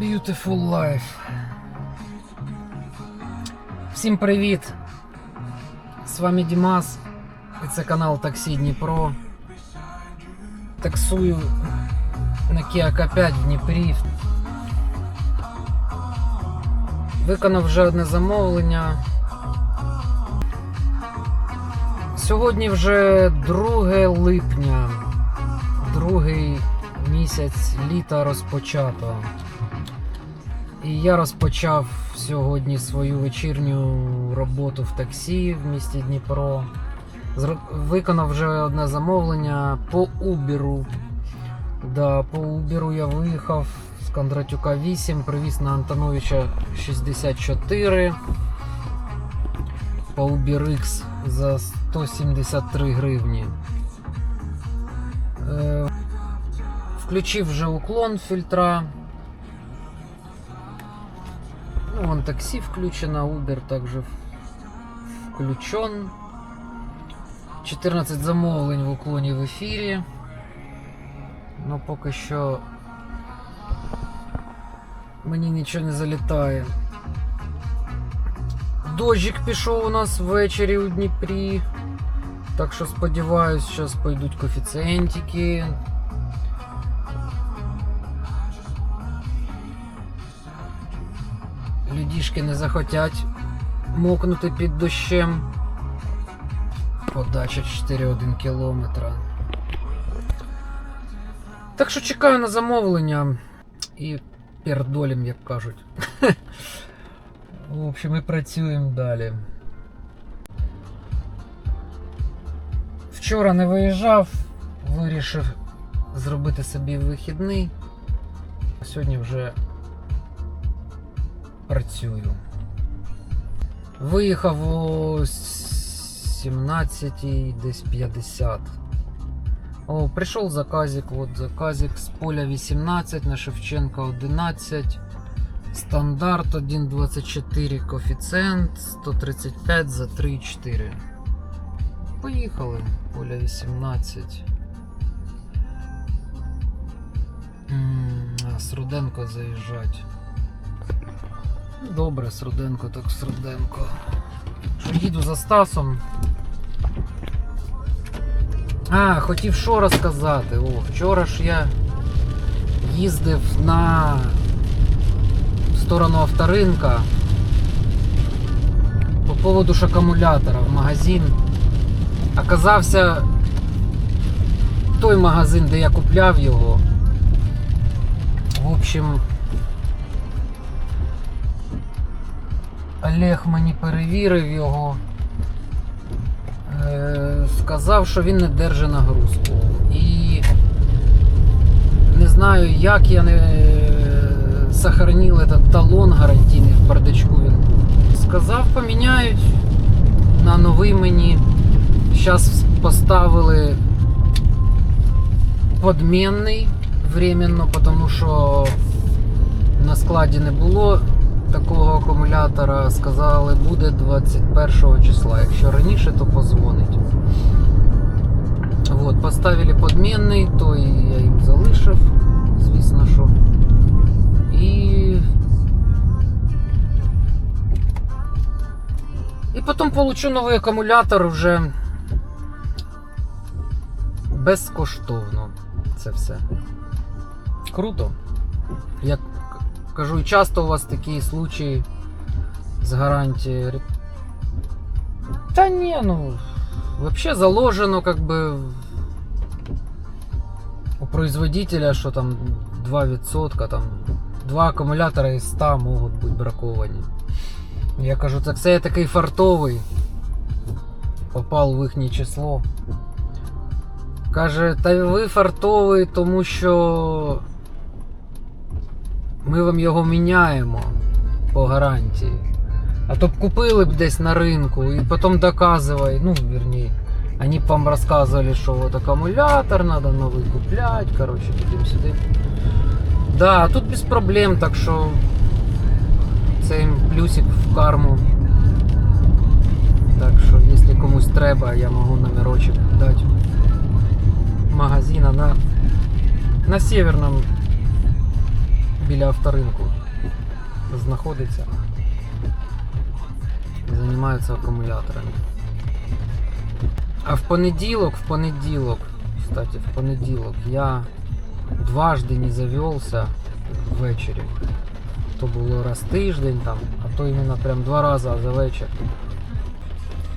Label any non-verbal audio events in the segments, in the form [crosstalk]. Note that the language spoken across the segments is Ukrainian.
Beautiful life. Всім привіт! З вами Дімас. І це канал Таксі Дніпро. Таксую на Kia K5 в Дніпрі. Виконав вже одне замовлення. Сьогодні вже 2 липня, другий місяць літа розпочато. І я розпочав сьогодні свою вечірню роботу в таксі в місті Дніпро. Виконав вже одне замовлення по Uber. Да, по Uber я виїхав з Кондратюка 8, привіз на Антоновича 64 по UberX за 173 гривні. Е, Включив вже уклон фільтра. Ну, вон такси включено, Uber также включен. 14 замовлень в уклоні в ефірі. Ну поки що мені нічого не залітає. Дощик пішов у нас ввечері у Дніпрі. Так що сподіваюсь, зараз пойдуть коефіцієнтики. Людішки не захотять мокнути під дощем. Подача 4,1 кілометра. Так що чекаю на замовлення і пердолім, як кажуть. [laughs] В общем, і працюємо далі. Вчора не виїжджав, вирішив зробити собі вихідний. Сьогодні вже працюю. Виїхав о 17 десь 50. О, прийшов заказик. От заказик з поля 18 на Шевченка 11. Стандарт 1,24 коефіцієнт, 135 за 3,4. Поїхали. Поля 18. М, А, з Руденко заїжджать. Добре, з Руденко, так з Руденко. Що їду за Стасом. А, хотів що розказати. О, вчора ж я їздив на сторону авторинка по поводу ж акумулятора в магазин. Оказався той магазин, де я купляв його. В общем, Олег мені перевірив його. Е, сказав, що він не держить нагрузку. І не знаю, як я не е, сохранив этот талон гарантійний в бардачку. Він сказав, поміняють на новий мені. Зараз поставили подмінний временно, тому що на складі не було такого акумулятора. Сказали, буде 21 числа. Якщо раніше, то позвонить. Вот, поставили подмінний, то я їм залишив, звісно, що. І. І потім получу новий акумулятор вже безкоштовно. Це все. Круто. Як кажу, і часто у вас такі случаї з гарантією. Та ні, ну. Вообще заложено как бы у производителя, что там 2%, там 2 акумулятора із 100 можуть бути браковані. Я кажу, так це я такий фартовий. Попав в їхнє число. Каже, та ви фартовий, тому що ми вам його міняємо по гарантії. А то б купили б десь на ринку і потім доказывай, ну, вернее, они б вам рассказывали, что вот аккумулятор надо новый куплять, короче, туди-сюди. Да, а тут без проблем, так що це їм плюсик в карму. Так що, якщо комусь треба, я можу номерочок дати магазина на, на северном біля авторинку знаходиться займаються акумуляторами. А в понеділок, в понеділок, кстати, в понеділок я дважды не завелся ввечері. То було раз тиждень там, а то іменно прям два рази за вечір.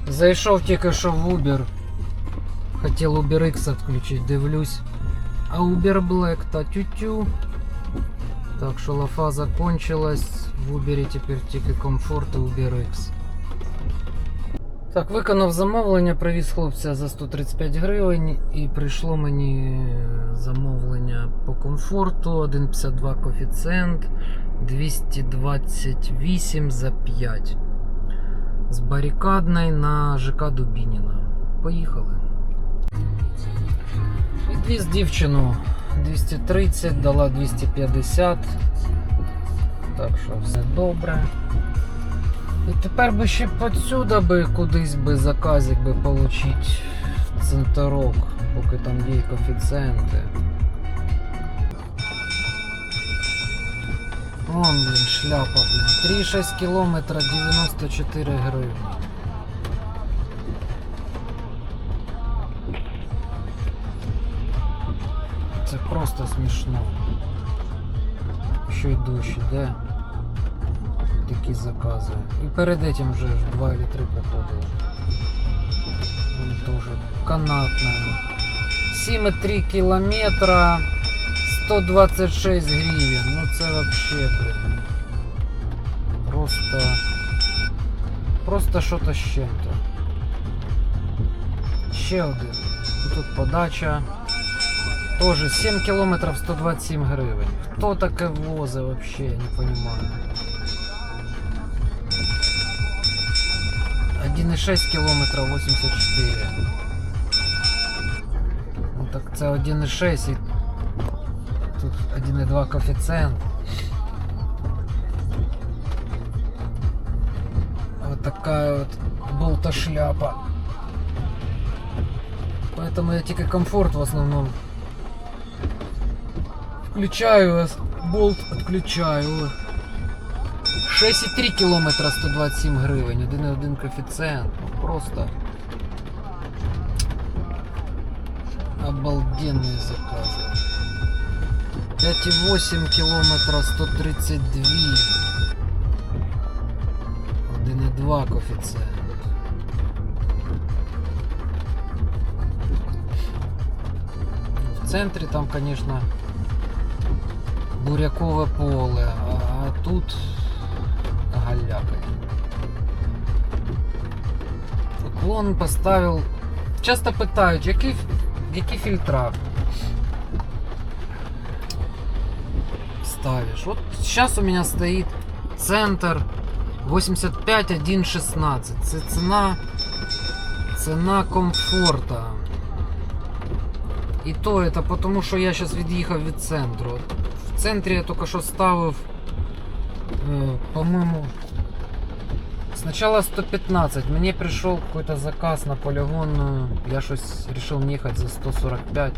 Зайшов тільки що в Uber. Хотів Uber X відключити, дивлюсь. А Uber Black та тю-тю. Так що лафа закончилась. В Uber тепер тільки комфорт і Uber X. Так, виконав замовлення, привіз хлопця за 135 гривень і прийшло мені замовлення по комфорту 1,52 коефіцієнт 228 за 5. З барикадної на ЖК Дубініна. Поїхали. Відвіз дівчину 230, дала 250. Так що все добре. І тепер би ще подсюда би кудись би заказик би в центрок, поки там є коефіцієнти. Вон, блін, шляпа, блін. 3,6 кілометра 94 гривні. просто смішно. Що й дощ іде. Такі закази. І перед этим вже ж 2 или 3 проходили. Вон тоже канатная. 7,3 километра 126 гривен. Ну це вообще, блин. Просто. Просто що-то з чим-то. Ще один. І Тут подача. Тоже 7 километров 127 гривень. Хто таке возить вообще, я не понимаю. 1,6 кілометра 84. Ну так це 1,6 і тут 1,2 коефіцієнт. Вот такая вот болта шляпа. Поэтому я тільки комфорт в основном включаю, а болт отключаю. 6,3 кілометра 127 гривень, 1,1 коефіцієнт. Ну, Просто обалденные заказы. 5,8 кілометра 132. 1,2 коефіцієнт. В центрі там, конечно, бурякове поле, а, тут галяка. Уклон поставив. Часто питають, які, які фільтра ставишь. Вот сейчас у меня стоит центр 85,116. Це ціна, ціна комфорта. І то это потому, що я зараз від'їхав від центру. В центрі я тільки що ставив, е, по-моєму, Сначала 115. Мне пришел какой-то заказ на полигонную. Я щось решил не ехать за 145.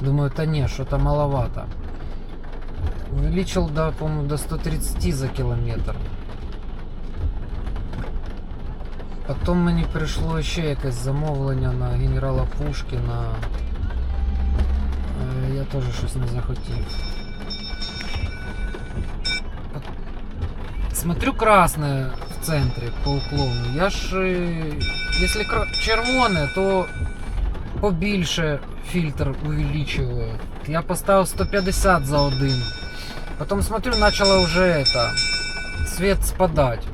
Думаю, это не, что-то маловато. Увеличил, до, по-моему, до 130 за километр. Потом мені прийшло ще якесь замовлення на генерала Пушкіна. Е, Я теж щось не захотів. Смотрю красное в центре по уклону. Я ж, е, якщо червоне, то побільше фільтр увеличиваю. Я поставив 150 за один. Потом смотрю, начало уже это цвет спадать.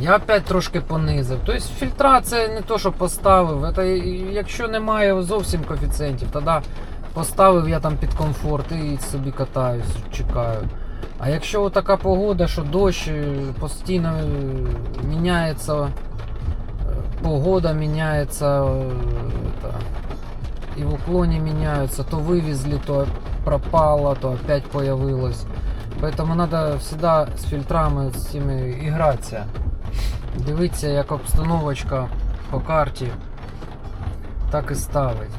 Я опять трошки понизив. Тобто фільтра це не то, що поставив. Це, якщо немає зовсім коефіцієнтів, тоді поставив я там під комфорт і собі катаюсь, чекаю. А якщо така погода, що дощ е, постійно е, міняється, е, погода міняється, і в уклоні міняються, то вивезли, то пропало, то опять появилось. Поэтому надо всегда з фільтрами з цими ігратися. Дивитися, як обстановочка по карті, так і ставить.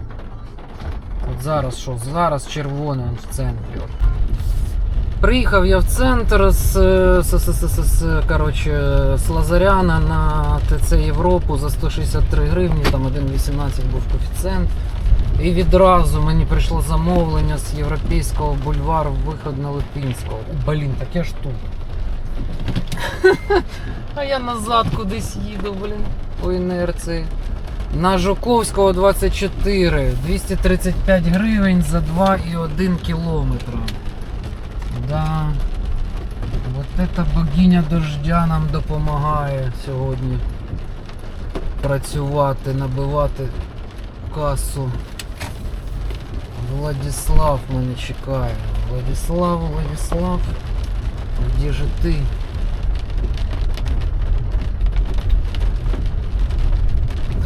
От зараз що? Зараз червоний в центрі. Приїхав я в центр з, е, з, з, з, з, з, коротше, з Лазаряна на ТЦ Європу за 163 гривні, там 1,18 був коефіцієнт. І відразу мені прийшло замовлення з європейського бульвару виход на Липинського. Блін, так я ж тут. [laughs] А я назад кудись їду, блін, по інерції. На Жуковського 24, 235 гривень за 2,1 кілометра. Да. Вот эта богиня дождя нам допомагає сьогодні працювати, набивати касу. Владислав мене чекає. Владислав, Владислав, де же ти?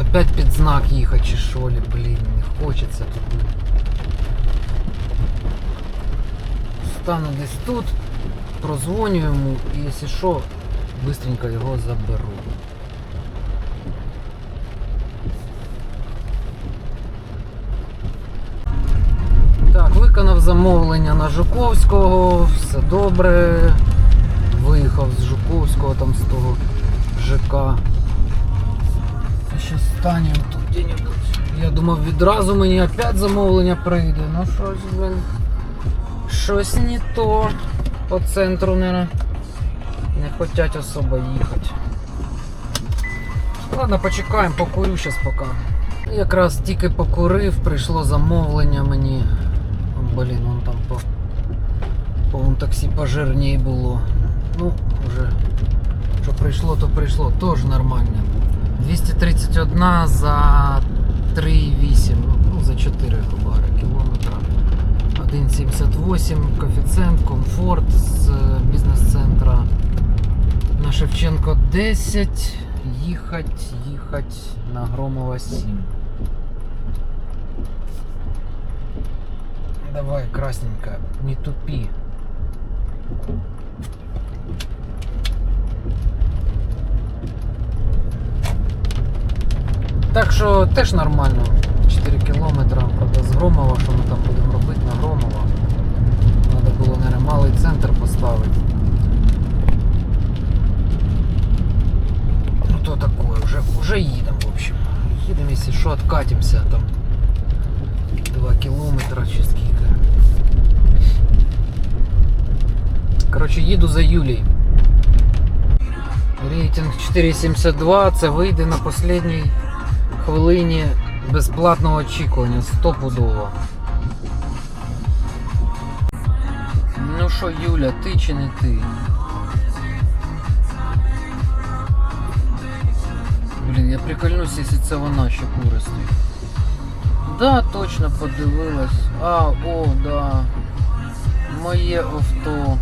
Опять під знак їхати що ли, блін, не хочеться тут. Стану десь тут, прозвоню йому і якщо що, быстренько його заберу. Так, виконав замовлення на Жуковського, все добре. Виїхав з Жуковського, там з того ЖК. Ще станем тут. Я думав відразу мені опять замовлення прийде. Ну щось, блин. Щось не то. По центру, наверное, не хочуть особо їхати. Ладно, почекаємо, покурю зараз поки. Якраз тільки покурив, прийшло замовлення мені. Блін, вон там по, по таксі пожирній було. Ну, вже що прийшло, то прийшло, теж нормально. 231 за 3,8, ну за 4 грубо говоря, кілометра. 1,78 коефіцієнт, комфорт з е, бізнес-центра. На Шевченко 10, їхать, їхать на Громова 7. Давай, красненькая, не тупи. Так що теж нормально. 4 кілометри, правда, з Громова, що ми там будемо робити на Громова. Треба було, наверное, малий центр поставити. Ну то такое, вже, вже їдемо, в общем. Їдемо, якщо що, откатимося там. 2 кілометри чи скільки. Коротше, їду за Юлією. Рейтинг 4,72, це вийде на останній хвилині безплатного очікування, стопудово. Ну що, Юля, ти чи не ти? Блін, я прикольнусь, якщо це вона ще кури. Да, точно подивилась. А, о, да. Моє авто.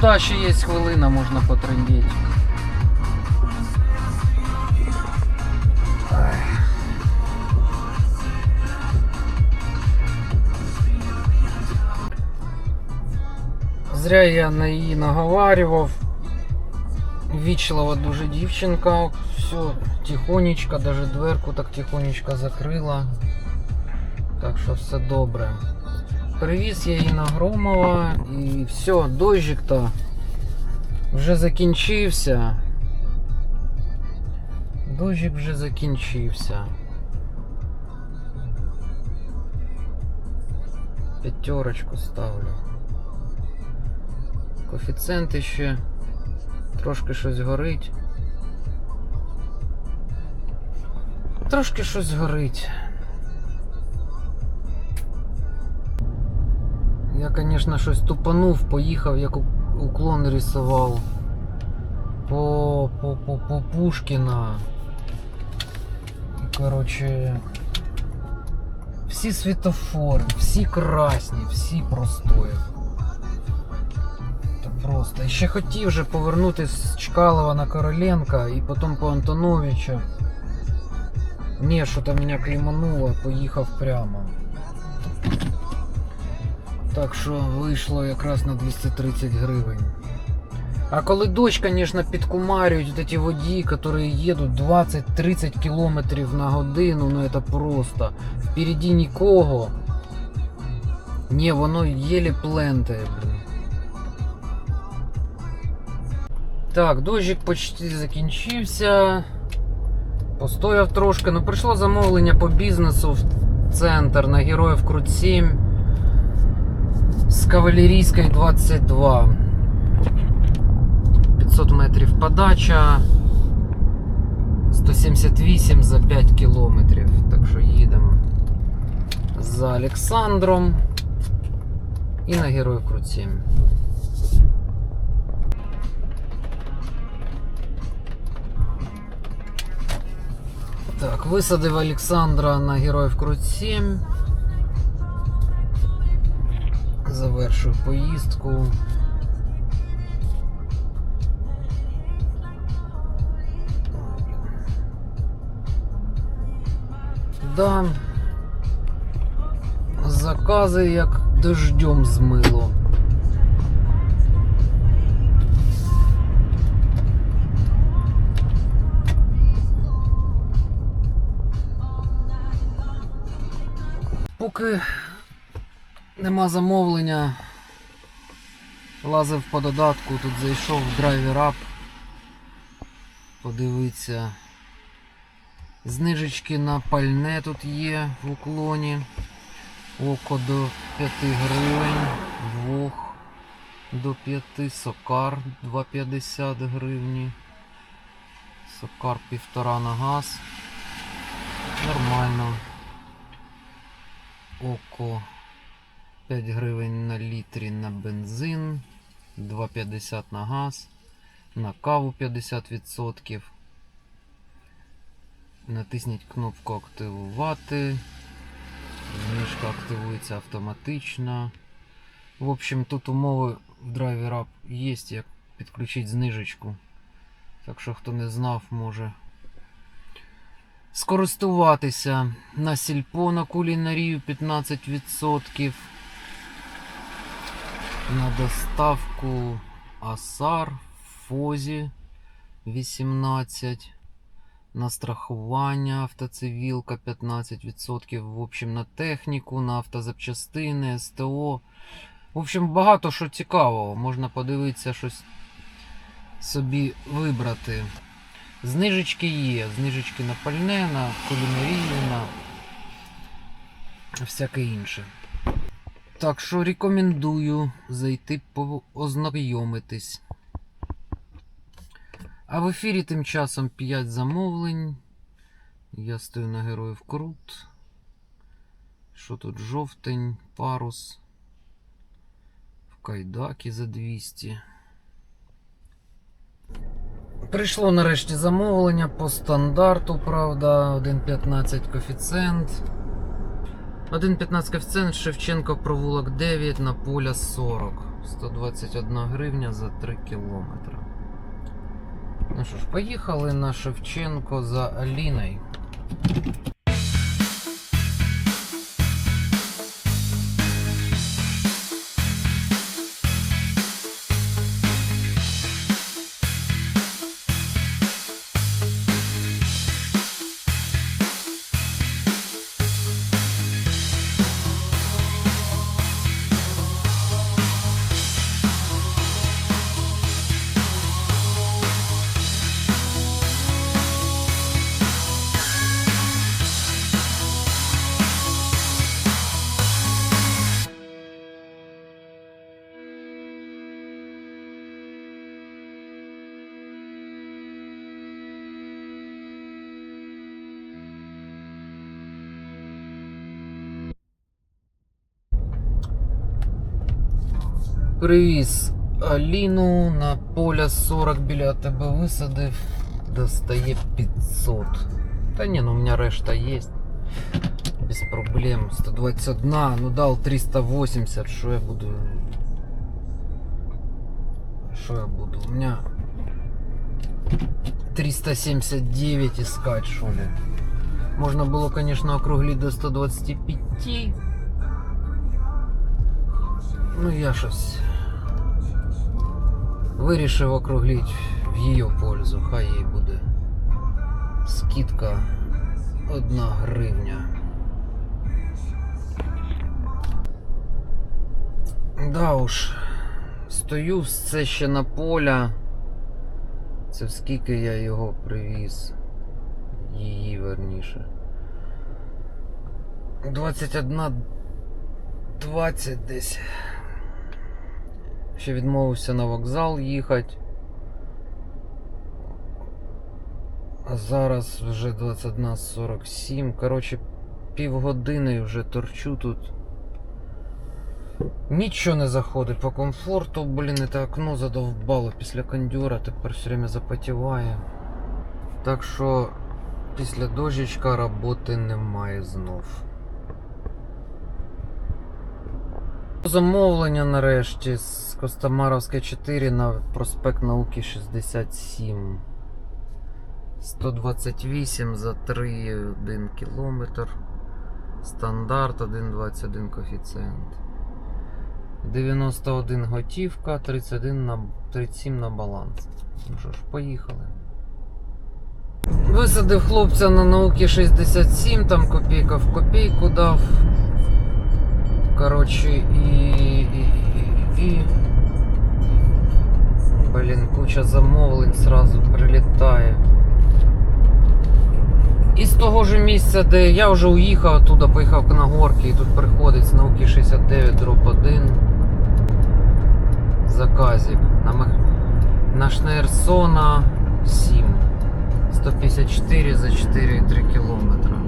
Та, ще є хвилина, можна потрендіти. Зря я на її наговарював. Вічлива дуже дівчинка, все, тихонечко, даже дверку так тихонечко закрила. Так що все добре. Привіз я її на Громова і все, дощик-то вже закінчився. Дощик вже закінчився. П'ятерочку ставлю. Коефіцієнт ще трошки щось горить. Трошки щось горить. Я, конечно, щось тупанув, поїхав, як уклон рисував по, по, по, по Пушкіна. І, короче, всі світофори, всі красні, всі простої. Просто. І ще хотів же повернутися з Чкалова на Короленка і потім по Антоновича. Ні, що то мене клімануло, поїхав прямо. Так що вийшло якраз на 230 гривень. А коли дощ, звісно, підкумарюють вот эти водії, які їдуть 20-30 км на годину, ну це просто. Впереді нікого. Ні, воно єлі плентає, блін. Так, дощик почти закінчився. Постояв трошки. Ну, прийшло замовлення по бізнесу в центр на Героїв Крут 7 з Кавалерійської 22. 500 метрів подача. 178 за 5 кілометрів. Так що їдемо за Олександром і на Героїв Крут 7. Так, висадив Олександра на Героїв Крут 7. Завершую поїздку. Да. Закази як дождем змило. Поки нема замовлення, лазив по додатку, тут зайшов в драйвер ап. Подивиться. Знижечки на пальне тут є в уклоні. Око до 5 гривень, вог до 5, сокар 2,50 гривні. Сокар півтора на газ. Нормально. Око 5 гривень на літрі на бензин, 2,50 на газ, на каву 50%. Натисніть кнопку активувати. Знижка активується автоматично. В общем, тут умови в Driver App є, як підключити знижечку. Так що, хто не знав, може скористуватися на сільпо на кулінарію 15%. На доставку Асар, Фозі 18%. На страхування автоцивілка 15%. В общем, на техніку, на автозапчастини, СТО. В общем, багато що цікавого. Можна подивитися щось собі вибрати. Знижечки є. Знижечки на пальне, на кулінарію, на всяке інше. Так що рекомендую зайти ознайомитись. А в ефірі тим часом 5 замовлень. Я стою на героїв Крут. Що тут жовтень, парус. В кайдакі за 200. Прийшло нарешті замовлення по стандарту, правда, 1.15 коефіцієнт. 1.15 коефіцієнт Шевченко провулок 9 на поля 40. 121 гривня за 3 кілометри. Ну що ж, поїхали на Шевченко за Аліною. Привіз Аліну на поля 40 біля тебе висадив. Достає 500. Та ні, ну у мене решта є. Без проблем. 121, ну дал 380, що я буду что я буду? У меня 379 искать, что ли. Можно было, конечно, округлить до 125. Ну, я щось вирішив округлить в її пользу. Хай їй буде скидка 1 гривня. Да уж, стою все ще на поля. Це скільки я його привіз. Її верніше. 21 20 десь. Ще відмовився на вокзал їхати. А зараз вже 21.47. Коротше, півгодини вже торчу тут. Нічого не заходить по комфорту, блін, це окно задовбало після кондюра, тепер все время запотіває. Так що після дощечка роботи немає знов. Замовлення нарешті з Костомаровська 4 на проспект Науки 67. 128 за 3,1 кілометр. Стандарт 1,21 коефіцієнт. 91 готівка, 31 на 37 на баланс. Ну що ж, поїхали. Висадив хлопця на науки 67, там копійка в копійку дав. Коротше, і. і, і. Блін, куча замовлень сразу прилітає. І з того ж місця, де я вже уїхав оттуда, поїхав на горки, і тут приходить з науки 69 дроп 1. Заказик. На, Мах... на Шнейрсона 7. 154 за 4,3 кілометра.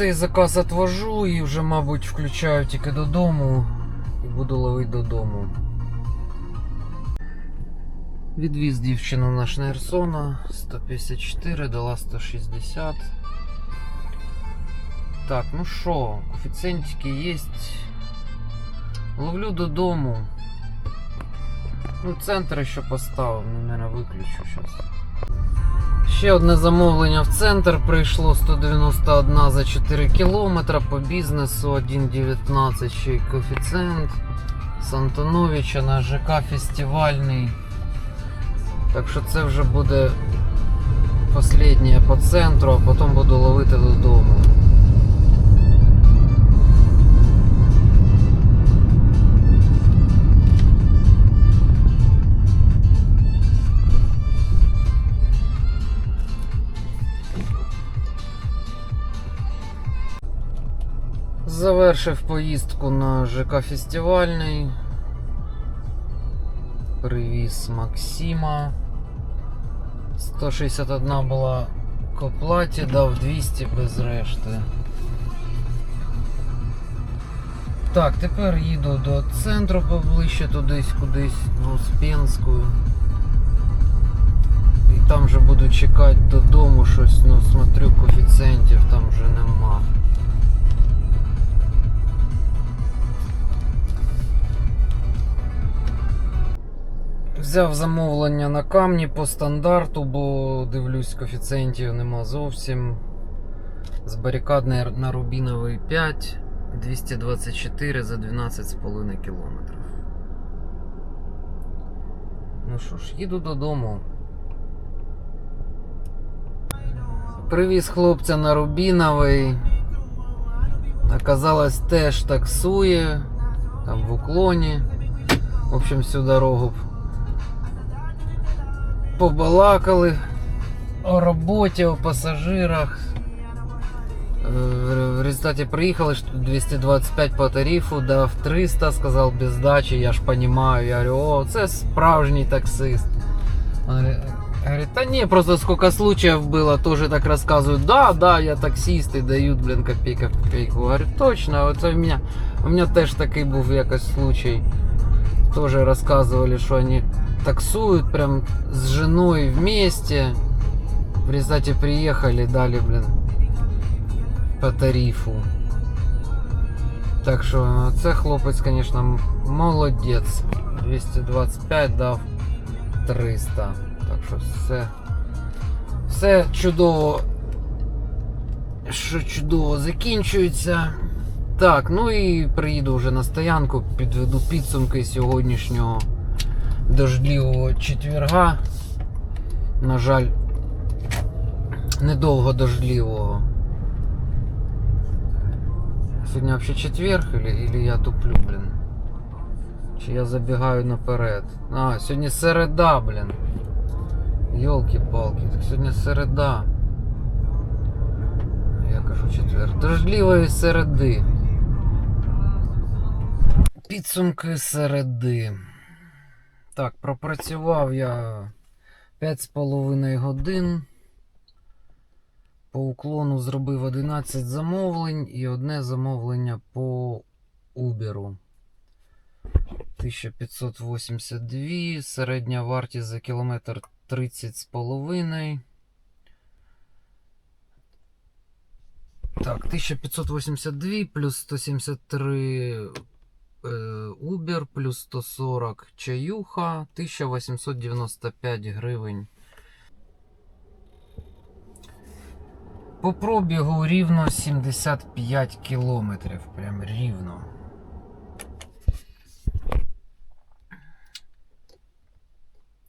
Цей заказ отвожу і вже, мабуть, включаю тільки додому і буду ловити додому. Відвіз дівчину на Шнейрсона 154, дала 160. Так, ну що, коефіцієнтики є. Ловлю додому. Ну, центр ще поставив, ну, наверное, виключу зараз. Ще одне замовлення в центр прийшло 191 за 4 кілометра по бізнесу 1,19 ще й коефіцієнт. З Антоновича на ЖК фестивальний. Так що це вже буде останнє по центру, а потім буду ловити додому. Завершив поїздку на ЖК фестивальний. Привіз Максима. 161 була к оплаті, дав 200 без решти. Так, тепер їду до центру поближче тудись, кудись, в Успенську. І там вже буду чекати додому щось, ну смотрю, коефіцієнтів там вже нема. Взяв замовлення на камні по стандарту, бо дивлюсь, коефіцієнтів нема зовсім. З барикадної на Рубіновий 5, 224 за 12,5 кілометрів. Ну що ж, їду додому. Привіз хлопця на Рубіновий. Оказалось, теж таксує. Там в уклоні. В общем, всю дорогу побалакали о роботі, о пасажирах. Е, В результаті приїхали, що 225 по тарифу, дав 300, сказав без здачі, я ж розумію. Я говорю, о, це справжній таксист. Он говорит- Говорит, да не, просто сколько случаев было, тоже так рассказывают. Да, да, я таксист и дают, блин, копейка в копейку. Говорю, точно, вот у меня, у меня теж такий був якось случай. Тоже рассказывали, что они таксуют прям с женой вместе. В результате приехали, дали, блин, по тарифу. Так що це хлопець, конечно, м- молодець. 225 дав. 300. Так що все. Все чудово. Що чудово закінчується. Так, ну і приїду вже на стоянку, підведу підсумки сьогоднішнього дождливого четверга. На жаль, недовго дождливого. Сьогодні взагалі четверг или, или я туплю, блін? Чи я забігаю наперед? А, сьогодні середа, блін. Йолки-палки, так сьогодні середа. Я кажу четвер. Дождливої середи. Підсумки середи. Так, пропрацював я 5,5 годин. По уклону зробив 11 замовлень і одне замовлення по Uber. 1582, середня вартість за кілометр 30,5. Так, 1582 плюс 173 е, Uber, плюс 140 чаюха, 1895 гривень. По пробігу рівно 75 кілометрів. Прям рівно.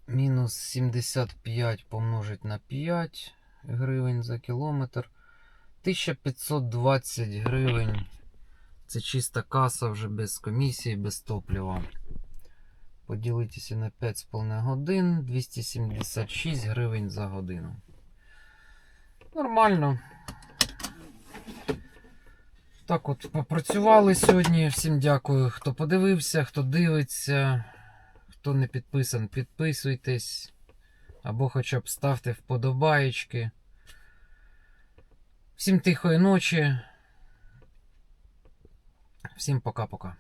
Мінус 75 помножить на 5 гривень за кілометр. 1520 гривень. Це чиста каса вже без комісії, без топлива. Поділитися на 5,5 годин. 276 гривень за годину. Нормально. Так от попрацювали сьогодні. Всім дякую, хто подивився, хто дивиться. Хто не підписан, підписуйтесь. Або хоча б ставте вподобаєчки. Всім тихої ночі. Всім пока-пока.